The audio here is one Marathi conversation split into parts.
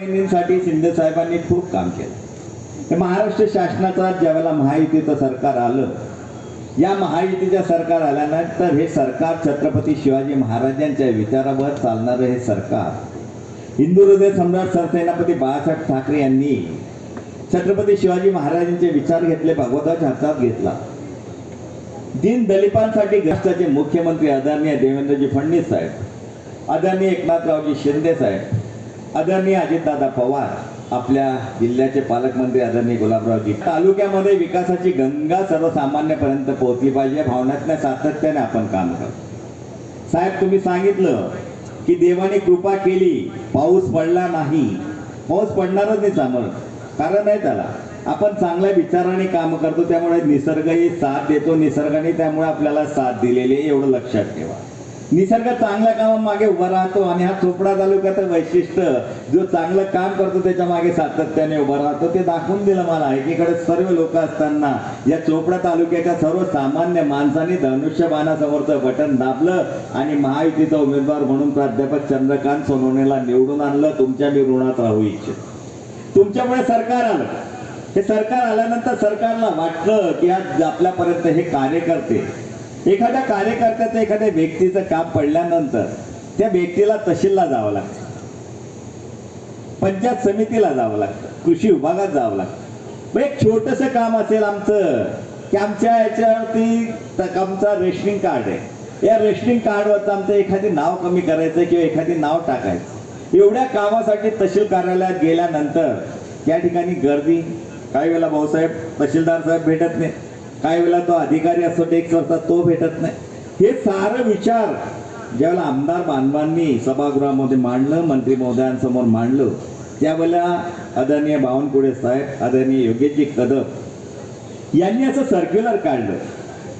बहिणींसाठी शिंदे साहेबांनी खूप काम केलं. महाराष्ट्र शासनाचा ज्यावेळेला महायुतीचं सरकार आलं या महायुतीच्या सरकार आल्यानंतर हे सरकार छत्रपती शिवाजी महाराजांच्या विचारावर चालणारं हे सरकार हिंदू हृदय सम्राट सरसेनापती बाळासाहेब ठाकरे यांनी छत्रपती शिवाजी महाराजांचे विचार घेतले भगवताच्या हातात घेतला. दीन दलितांसाठी राष्ट्राचे मुख्यमंत्री आदरणीय देवेंद्रजी फडणवीस साहेब आदरणीय एकनाथरावजी शिंदे साहेब आदरणीय अजितदादा पवार आपल्या जिल्ह्याचे पालकमंत्री आदरणीय गुलाबरावजी. तालुक्यामध्ये विकासाची गंगा सर्वसामान्यपर्यंत पोहोचली पाहिजे. भावनात्मक सातत्याने आपण काम करतो साहेब तुम्ही सांगितलं की देवाने कृपा केली पाऊस पडला नाही. पाऊस पडणारच नाही चांगलं कारण आहे त्याला. आपण चांगल्या विचाराने काम करतो त्यामुळे निसर्गही साथ देतो. निसर्गाने त्यामुळे आपल्याला साथ दिलेली आहे एवढं लक्षात ठेवा. निसर्ग चांगल्या कामामागे उभा राहतो आणि हा चोपडा तालुक्याचं वैशिष्ट्य जो चांगलं काम करतो त्याच्यामागे सातत्याने उभा राहतो. ते दाखवून दिलं मला. एकीकडे सर्व लोक असताना या चोपडा तालुक्याच्या सर्व सामान्य माणसांनी धनुष्यबाणासमोरचं बटन दाबलं आणि महायुतीचा उमेदवार म्हणून प्राध्यापक चंद्रकांत सोनवणेला निवडून आणलं. तुमच्या मी ऋणात राहू इच्छित. तुमच्यामुळे सरकार आलं. हे सरकार आल्यानंतर सरकारला वाटलं की आज आपल्यापर्यंत हे कार्यकर्ते एखाद्या कार्यकर्त्याचं एखाद्या व्यक्तीचं काम पडल्यानंतर त्या व्यक्तीला तहसीलला जावं लागतं. पंचायत समितीला जावं लागतं. कृषी विभागात जावं लागतं. मग एक छोटस काम असेल आमचं की आमच्या याच्यावरती आमचा रेशनिंग कार्ड आहे. या रेशनिंग कार्डवरचं आमचं एखादी नाव कमी करायचं किंवा एखादी नाव टाकायचं. एवढ्या कामासाठी तहसील कार्यालयात गेल्यानंतर त्या ठिकाणी गर्दी काही वेळेला भाऊसाहेब तहसीलदार साहेब भेटत नाही. काही वेळेला तो अधिकारी असतो टेक्स असतात तो भेटत नाही. हे सारं विचार ज्यावेळेला आमदार बांधवांनी सभागृहामध्ये मांडलं मंत्री महोदयांसमोर मांडलं त्यावेळेला आदरणीय बावनकुळे साहेब आदरणीय योगेशजी कदम यांनी असं सर्क्युलर काढलं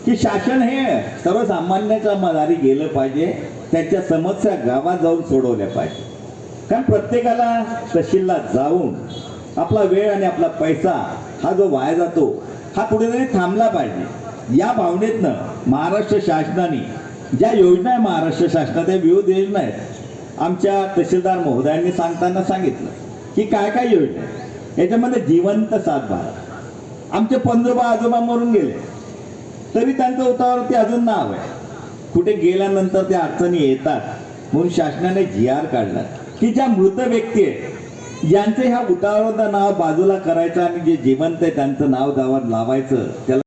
की शासन हे सर्वसामान्याच्या मदारी गेलं पाहिजे त्यांच्या समस्या गावात जाऊन सोडवल्या पाहिजे. कारण प्रत्येकाला तहसीलला जाऊन आपला वेळ आणि आपला पैसा हा जो वाया जातो हा कुठेतरी थांबला पाहिजे. या भावनेतनं महाराष्ट्र शासनाने ज्या योजना आहे महाराष्ट्र शासनाच्या विविध योजना आहेत. आमच्या तहसीलदार महोदयांनी सांगताना सांगितलं की काय काय योजना आहे याच्यामध्ये जिवंत सातबारा आमचे पंजोबा आजोबा मरून गेले. तरी त्यांचं उतावरती अजून नाव आहे. कुठे गेल्यानंतर त्या अडचणी येतात म्हणून शासनाने जी आर काढला. की ज्या मृत व्यक्ती आहेत ज्यांचे ह्या उतावळाचं नाव बाजूला करायचं आणि जे जिवंत आहे त्यांचं नाव गावात लावायचं. त्याला